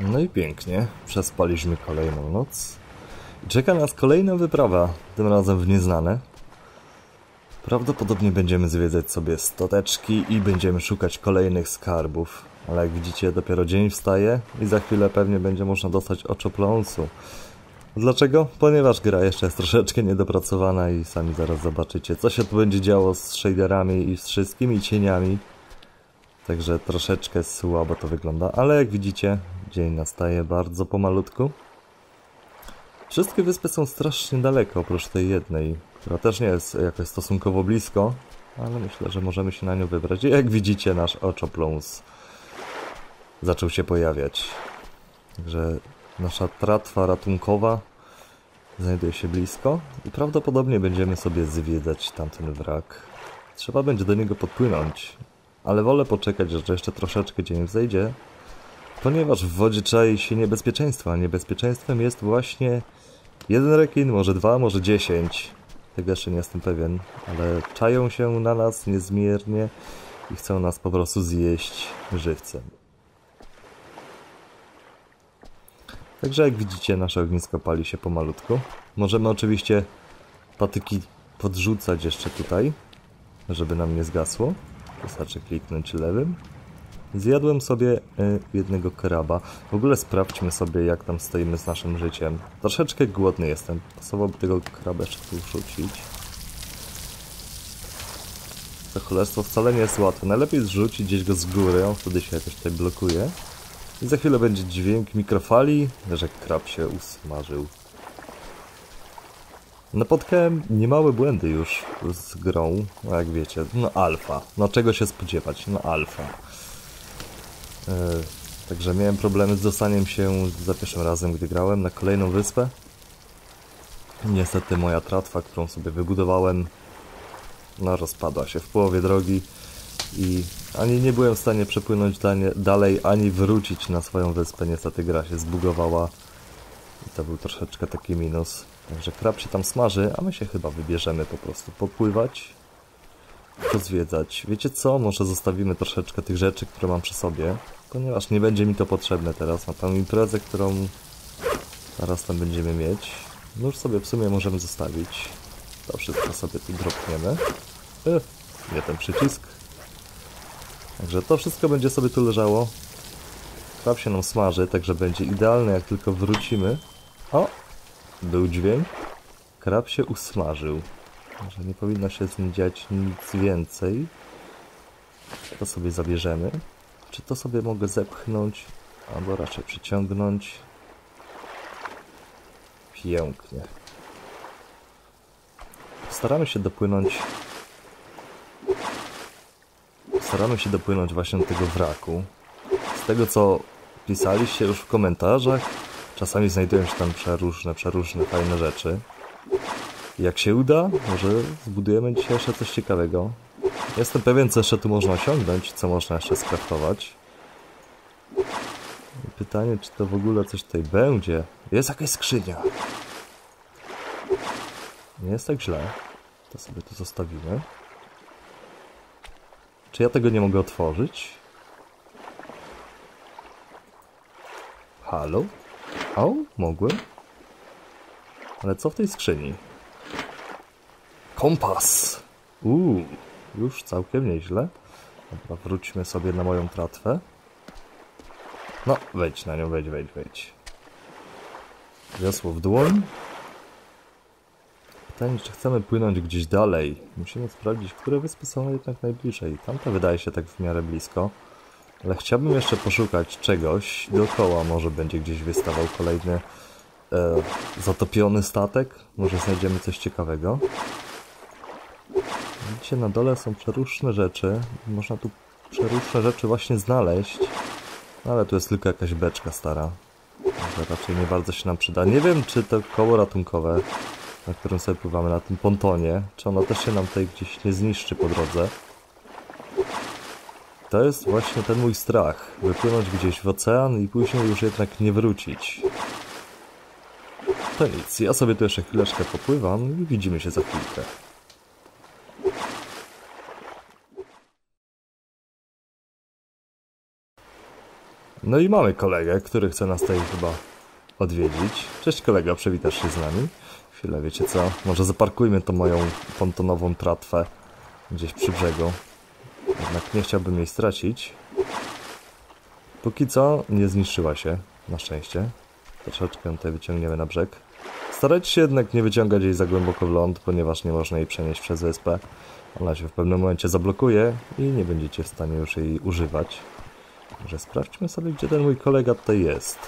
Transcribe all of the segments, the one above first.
No i pięknie, przespaliśmy kolejną noc. I czeka nas kolejna wyprawa, tym razem w nieznane. Prawdopodobnie będziemy zwiedzać sobie stoteczki i będziemy szukać kolejnych skarbów. Ale jak widzicie, dopiero dzień wstaje i za chwilę pewnie będzie można dostać oczopląsu. Dlaczego? Ponieważ gra jeszcze jest troszeczkę niedopracowana i sami zaraz zobaczycie, co się tu będzie działo z shaderami i z wszystkimi cieniami. Także troszeczkę słabo to wygląda, ale jak widzicie, dzień nastaje bardzo pomalutku. Wszystkie wyspy są strasznie daleko, oprócz tej jednej, która też nie jest jakoś stosunkowo blisko, ale myślę, że możemy się na nią wybrać. I jak widzicie, nasz oczopląs zaczął się pojawiać. Także nasza tratwa ratunkowa znajduje się blisko i prawdopodobnie będziemy sobie zwiedzać tamten wrak. Trzeba będzie do niego podpłynąć, ale wolę poczekać, że jeszcze troszeczkę dzień wzejdzie, ponieważ w wodzie czai się niebezpieczeństwo, a niebezpieczeństwem jest właśnie jeden rekin, może dwa, może dziesięć. Tego jeszcze nie jestem pewien, ale czają się na nas niezmiernie i chcą nas po prostu zjeść żywcem. Także jak widzicie, nasze ognisko pali się pomalutku. Możemy oczywiście patyki podrzucać jeszcze tutaj, żeby nam nie zgasło. Wystarczy kliknąć lewym. Zjadłem sobie y, jednego kraba. W ogóle sprawdźmy sobie, jak tam stoimy z naszym życiem. Troszeczkę głodny jestem. Pasowałoby tego kraba jeszcze tu rzucić. To cholerstwo wcale nie jest łatwe. Najlepiej zrzucić gdzieś go z góry, on wtedy się jakoś tutaj blokuje. I za chwilę będzie dźwięk mikrofali, że krab się usmażył. Napotkałem niemałe błędy już z grą, no jak wiecie, no alfa. No czego się spodziewać, no alfa. Yy, także miałem problemy z dostaniem się za pierwszym razem, gdy grałem na kolejną wyspę. Niestety moja tratwa, którą sobie wybudowałem, no rozpadła się w połowie drogi i ani nie byłem w stanie przepłynąć dalej, ani wrócić na swoją wyspę. Niestety gra się zbugowała i to był troszeczkę taki minus. Także krab się tam smaży, a my się chyba wybierzemy po prostu popływać, pozwiedzać. Wiecie co? Może zostawimy troszeczkę tych rzeczy, które mam przy sobie, ponieważ nie będzie mi to potrzebne teraz na tą imprezę, którą zaraz tam będziemy mieć. No już sobie w sumie możemy zostawić. To wszystko sobie tu dropniemy. Ech, nie ten przycisk. Także to wszystko będzie sobie tu leżało. Krab się nam smaży, także będzie idealne jak tylko wrócimy. O! Był dźwięk. Krab się usmażył. Może nie powinno się z nim dziać nic więcej. To sobie zabierzemy. Czy to sobie mogę zepchnąć? Albo raczej przyciągnąć. Pięknie. Staramy się dopłynąć staramy się dopłynąć właśnie do tego wraku. Z tego co pisaliście już w komentarzach, czasami znajdują się tam przeróżne, przeróżne fajne rzeczy. Jak się uda, może zbudujemy dzisiaj jeszcze coś ciekawego. Jestem pewien, co jeszcze tu można osiągnąć, co można jeszcze skraftować. Pytanie, czy to w ogóle coś tutaj będzie? Jest jakaś skrzynia. Nie jest tak źle. To sobie tu zostawimy. Czy ja tego nie mogę otworzyć? Halo? O, mogłem. Ale co w tej skrzyni? Kompas! Uuu, już całkiem nieźle. Dobra, wróćmy sobie na moją tratwę. No, wejdź na nią, wejdź, wejdź, wejdź. Wiosło w dłoń. Pytanie, czy chcemy płynąć gdzieś dalej. Musimy sprawdzić, które wyspy są jednak najbliżej. Tamta wydaje się tak w miarę blisko. Ale chciałbym jeszcze poszukać czegoś. Dookoła może będzie gdzieś wystawał kolejny e, zatopiony statek. Może znajdziemy coś ciekawego. Na dole są przeróżne rzeczy. Można tu przeróżne rzeczy właśnie znaleźć. No, ale tu jest tylko jakaś beczka stara. Może raczej nie bardzo się nam przyda. Nie wiem, czy to koło ratunkowe na którym sobie pływamy, na tym pontonie. Czy ono też się nam tutaj gdzieś nie zniszczy po drodze? To jest właśnie ten mój strach. Wypłynąć gdzieś w ocean i później już jednak nie wrócić. To nic, ja sobie tu jeszcze chwileczkę popływam i widzimy się za chwilkę. No i mamy kolegę, który chce nas tutaj chyba odwiedzić. Cześć kolego, przywitasz się z nami? Chwilę, wiecie co? Może zaparkujmy tą moją pontonową tratwę gdzieś przy brzegu. Jednak nie chciałbym jej stracić. Póki co nie zniszczyła się, na szczęście. Troszeczkę tutaj wyciągniemy na brzeg. Starajcie się jednak nie wyciągać jej za głęboko w ląd, ponieważ nie można jej przenieść przez wyspę. Ona się w pewnym momencie zablokuje i nie będziecie w stanie już jej używać. Może sprawdźmy sobie, gdzie ten mój kolega tutaj jest.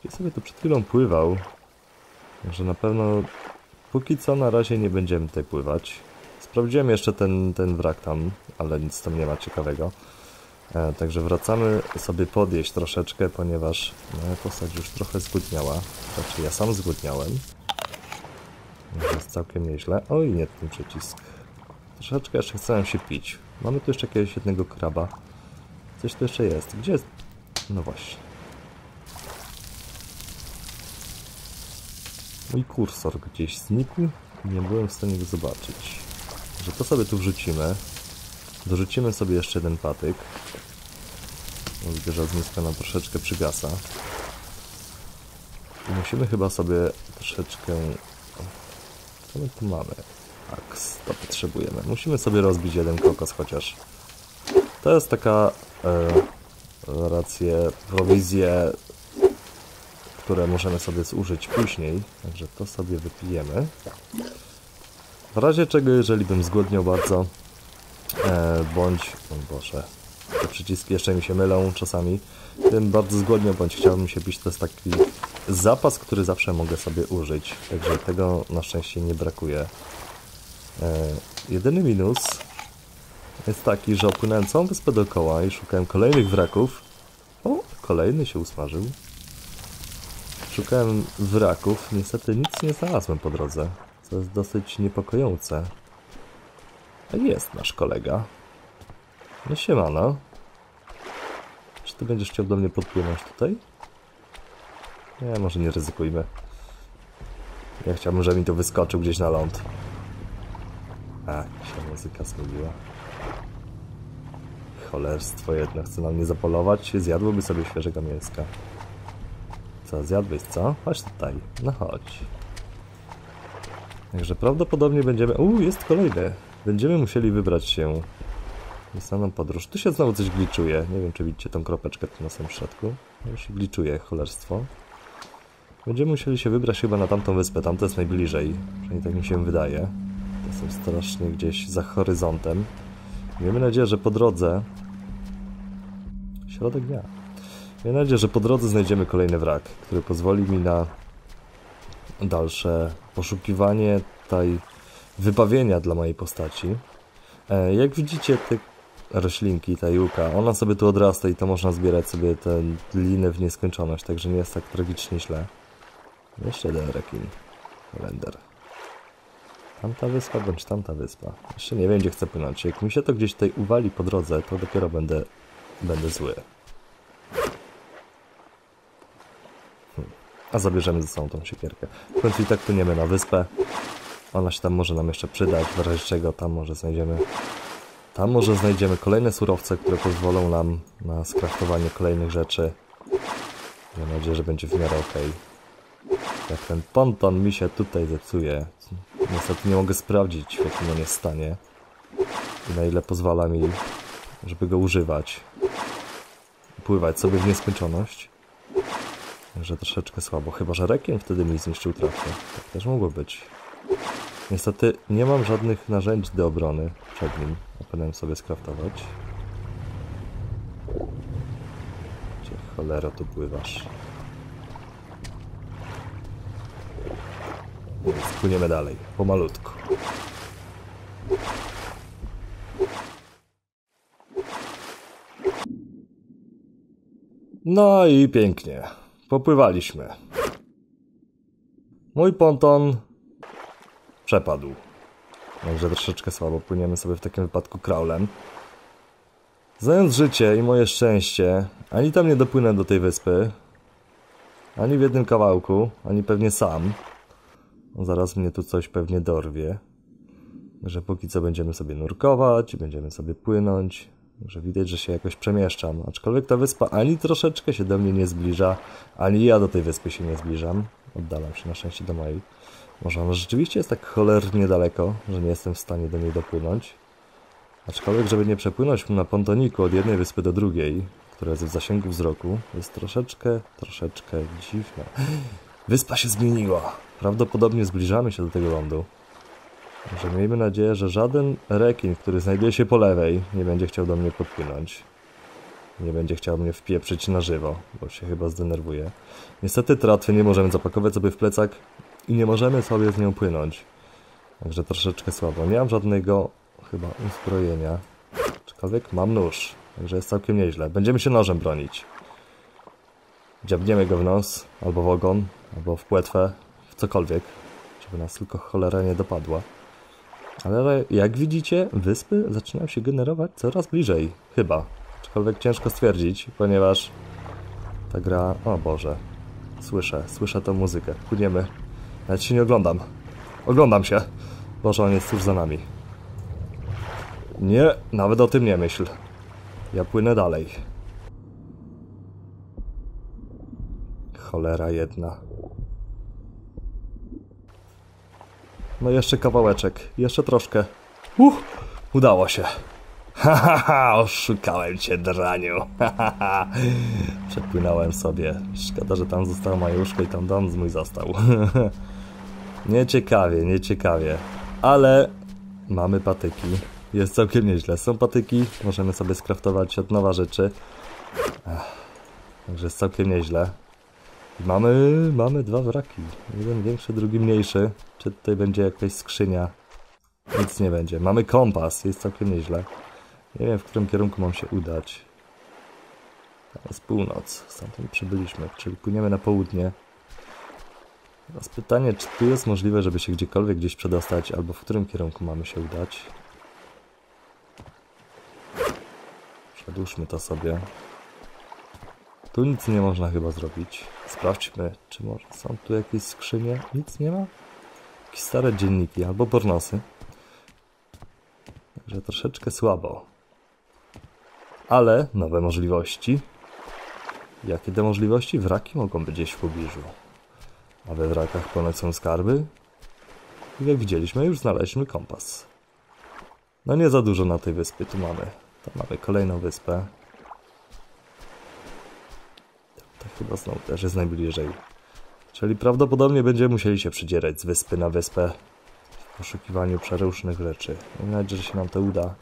Gdzie sobie tu przed chwilą pływał. Że na pewno póki co na razie nie będziemy tutaj pływać. Sprawdziłem jeszcze ten, ten wrak tam, ale nic tam nie ma ciekawego. E, także wracamy sobie podjeść troszeczkę, ponieważ moja postać już trochę zgłodniała. Znaczy ja sam zgłodniałem. Jest całkiem nieźle. Oj, nie ten przycisk. Troszeczkę jeszcze chcę się pić. Mamy tu jeszcze jakiegoś jednego kraba. Coś tu jeszcze jest. Gdzie jest? No właśnie. Mój kursor gdzieś znikł nie byłem w stanie go zobaczyć. Że to sobie tu wrzucimy. Dorzucimy sobie jeszcze jeden patyk. Widzę, że ognisko nam troszeczkę przygasa. I musimy chyba sobie troszeczkę... Co my tu mamy? Tak, to potrzebujemy. Musimy sobie rozbić jeden kokos chociaż. To jest taka e, rację, prowizję, które możemy sobie zużyć później. Także to sobie wypijemy. W razie czego, jeżeli bym zgłodniał bardzo, e, bądź... O Boże, te przyciski jeszcze mi się mylą czasami. Bym bardzo zgłodniał, bądź chciałbym się pić, to jest taki zapas, który zawsze mogę sobie użyć. Także tego na szczęście nie brakuje. E, jedyny minus jest taki, że opłynąłem całą wyspę dookoła i szukałem kolejnych wraków. O, kolejny się usmażył. Szukałem wraków, niestety nic nie znalazłem po drodze, co jest dosyć niepokojące. A jest nasz kolega. No siemano. Czy ty będziesz chciał do mnie podpłynąć tutaj? Nie, może nie ryzykujmy. Ja chciałbym, żeby mi to wyskoczył gdzieś na ląd. A, się muzyka zmyliła. Cholerstwo jedno, chce na mnie zapolować, zjadłoby sobie świeżego mięska. Co, zjadłeś, co? Chodź tutaj, no chodź. Także prawdopodobnie będziemy... Uuu, jest kolejny. Będziemy musieli wybrać się na samą podróż. Tu się znowu coś gliczuje. Nie wiem, czy widzicie tą kropeczkę tu na samym środku. No się gliczuje, cholerstwo. Będziemy musieli się wybrać chyba na tamtą wyspę. Tam to jest najbliżej. Przynajmniej tak mi się wydaje. To są strasznie gdzieś za horyzontem. Miejmy nadzieję, że po drodze... Środek dnia. Miejmy nadzieję, że po drodze znajdziemy kolejny wrak, który pozwoli mi na dalsze poszukiwanie tutaj wybawienia dla mojej postaci. E, jak widzicie, te roślinki, ta juka, ona sobie tu odrasta i to można zbierać sobie te liny w nieskończoność, także nie jest tak tragicznie źle. Jeszcze jeden rekin. Holender. Tamta wyspa bądź tamta wyspa. Jeszcze nie wiem, gdzie chcę płynąć. Jak mi się to gdzieś tutaj uwali po drodze, to dopiero będę, będę zły. Hmm. A zabierzemy ze sobą tą siekierkę. W końcu i tak płyniemy na wyspę. Ona się tam może nam jeszcze przydać, w razie czego tam może znajdziemy... Tam może znajdziemy kolejne surowce, które pozwolą nam na skraftowanie kolejnych rzeczy. Mam nadzieję, że będzie w miarę ok. Jak ten ponton mi się tutaj zepsuje. Niestety nie mogę sprawdzić, w jakim on jest stanie. I na ile pozwala mi, żeby go używać. Pływać sobie w nieskończoność. Także troszeczkę słabo. Chyba, że rekiem wtedy mi zniszczył trafę. Tak też mogło być. Niestety nie mam żadnych narzędzi do obrony przed nim. Powinienem sobie skraftować. Gdzie cholera tu pływasz? Spłyniemy dalej, pomalutku. No i pięknie. Popływaliśmy. Mój ponton przepadł. Także troszeczkę słabo płyniemy sobie w takim wypadku kraulem. Znając życie i moje szczęście, ani tam nie dopłynę do tej wyspy, ani w jednym kawałku, ani pewnie sam. Zaraz mnie tu coś pewnie dorwie. Że póki co będziemy sobie nurkować, będziemy sobie płynąć. Że widać, że się jakoś przemieszczam. Aczkolwiek ta wyspa ani troszeczkę się do mnie nie zbliża, ani ja do tej wyspy się nie zbliżam. Oddalam się na szczęście do mojej. Może ona rzeczywiście jest tak cholernie daleko, że nie jestem w stanie do niej dopłynąć. Aczkolwiek, żeby nie przepłynąć na pontoniku od jednej wyspy do drugiej, która jest w zasięgu wzroku, jest troszeczkę, troszeczkę dziwne. Wyspa się zmieniła. Prawdopodobnie zbliżamy się do tego lądu. Że miejmy nadzieję, że żaden rekin, który znajduje się po lewej, nie będzie chciał do mnie podpłynąć. Nie będzie chciał mnie wpieprzyć na żywo, bo się chyba zdenerwuje. Niestety tratwy nie możemy zapakować sobie w plecak i nie możemy sobie z nią płynąć. Także troszeczkę słabo. Nie mam żadnego chyba uzbrojenia. Aczkolwiek mam nóż, także jest całkiem nieźle. Będziemy się nożem bronić. Dziabniemy go w nos, albo w ogon, albo w płetwę, cokolwiek, żeby nas tylko cholera nie dopadła. Ale jak widzicie, wyspy zaczynają się generować coraz bliżej, chyba. Aczkolwiek ciężko stwierdzić, ponieważ ta gra... O Boże, słyszę, słyszę tą muzykę. Płyniemy. Nawet się nie oglądam. Oglądam się. Boże, on jest tuż za nami. Nie, nawet o tym nie myśl. Ja płynę dalej. Cholera jedna. No jeszcze kawałeczek, jeszcze troszkę. Uff, udało się. Ha, ha, ha, oszukałem cię, draniu. Ha, ha, ha. Przepłynąłem sobie. Szkoda, że tam została majuszka i tam dom z mój został. nieciekawie, nieciekawie. Ale mamy patyki. Jest całkiem nieźle. Są patyki, możemy sobie skraftować od nowa rzeczy. Ech, także jest całkiem nieźle. Mamy, mamy dwa wraki. Jeden większy, drugi mniejszy. Czy tutaj będzie jakaś skrzynia? Nic nie będzie. Mamy kompas, jest całkiem nieźle. Nie wiem, w którym kierunku mam się udać. Tam jest północ, stamtąd przybyliśmy, czyli płyniemy na południe. Teraz pytanie, czy tu jest możliwe, żeby się gdziekolwiek gdzieś przedostać, albo w którym kierunku mamy się udać? Przedłużmy to sobie. Tu nic nie można chyba zrobić. Sprawdźmy, czy może są tu jakieś skrzynie. Nic nie ma? Jakieś stare dzienniki albo pornosy. Także troszeczkę słabo. Ale nowe możliwości. Jakie te możliwości? Wraki mogą być gdzieś w pobliżu. A we wrakach ponoć są skarby. I jak widzieliśmy, już znaleźliśmy kompas. No nie za dużo na tej wyspie tu mamy. Tam mamy kolejną wyspę. To chyba znowu też jest najbliżej. Czyli prawdopodobnie będziemy musieli się przydzierać z wyspy na wyspę w poszukiwaniu przeróżnych rzeczy. Mam nadzieję, że się nam to uda.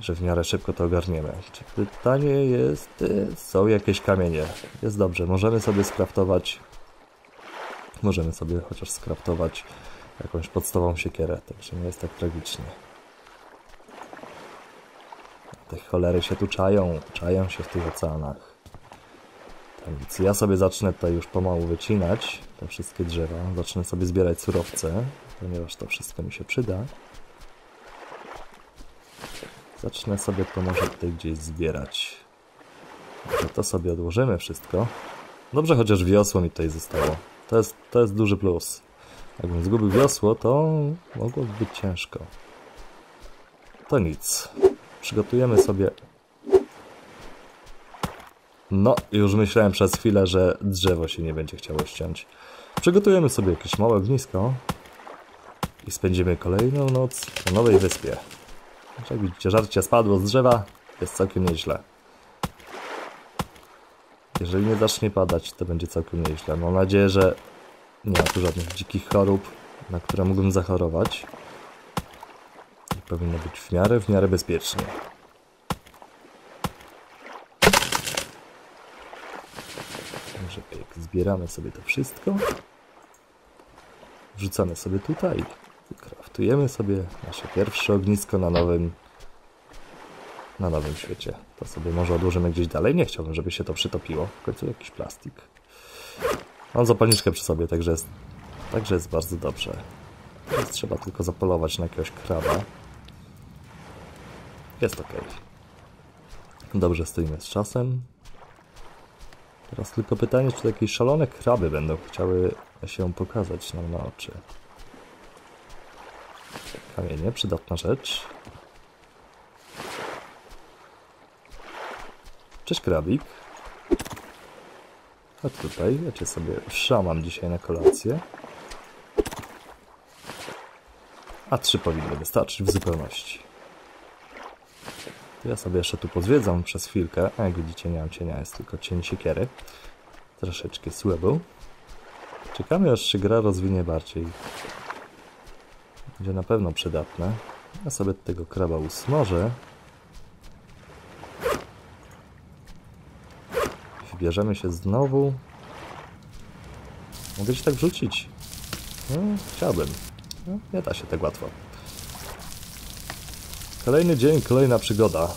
Że w miarę szybko to ogarniemy. Czy pytanie jest... y, Są jakieś kamienie. Jest dobrze, możemy sobie skraftować... Możemy sobie chociaż skraftować jakąś podstawową siekierę, także nie jest tak tragicznie. Te cholery się tu czają, czają się w tych oceanach. Więc ja sobie zacznę tutaj już pomału wycinać te wszystkie drzewa. Zacznę sobie zbierać surowce, ponieważ to wszystko mi się przyda. Zacznę sobie to może tutaj gdzieś zbierać. Także to sobie odłożymy wszystko. Dobrze, chociaż wiosło mi tutaj zostało. To jest, to jest duży plus. Jakbym zgubił wiosło, to mogłoby być ciężko. To nic. Przygotujemy sobie no, już myślałem przez chwilę, że drzewo się nie będzie chciało ściąć. Przygotujemy sobie jakieś małe ognisko i spędzimy kolejną noc na nowej wyspie. Jak widzicie, żarcie spadło z drzewa, jest całkiem nieźle. Jeżeli nie zacznie padać, to będzie całkiem nieźle. Mam nadzieję, że nie ma tu żadnych dzikich chorób, na które mógłbym zachorować. I powinno być w miarę, w miarę bezpiecznie. Także zbieramy sobie to wszystko. Wrzucamy sobie tutaj. Kraftujemy sobie nasze pierwsze ognisko na nowym na nowym świecie. To sobie może odłożymy gdzieś dalej. Nie chciałbym, żeby się to przytopiło. W końcu jakiś plastik. Mam zapalniczkę przy sobie, także jest, także jest bardzo dobrze. Teraz trzeba tylko zapolować na jakiegoś kraba. Jest ok. Dobrze stoimy z czasem. Teraz tylko pytanie, czy jakieś szalone kraby będą chciały się pokazać nam na oczy. Kamienie, przydatna rzecz. Cześć krabik. Chodź tutaj, ja cię sobie szamam dzisiaj na kolację. A trzy powinny wystarczyć w zupełności. Ja sobie jeszcze tu pozwiedzam przez chwilkę. A jak widzicie, nie mam cienia, jest tylko cień siekiery. Troszeczkę słabo. Czekamy, aż się gra rozwinie bardziej. Będzie na pewno przydatne. Ja sobie tego kraba usmażę. Wybierzemy się znowu. Mogę ci tak wrzucić? No, chciałbym. No, nie da się tak łatwo. Kolejny dzień, kolejna przygoda.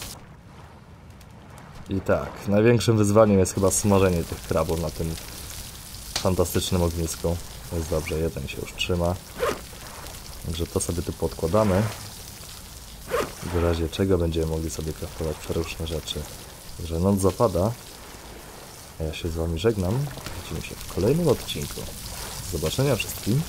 I tak, największym wyzwaniem jest chyba smażenie tych krabów na tym fantastycznym ognisku. Jest dobrze, jeden się już trzyma. Także to sobie tu podkładamy. W razie czego będziemy mogli sobie kraftować przeróżne rzeczy. Także noc zapada. A ja się z wami żegnam. Widzimy się w kolejnym odcinku. Do zobaczenia wszystkim.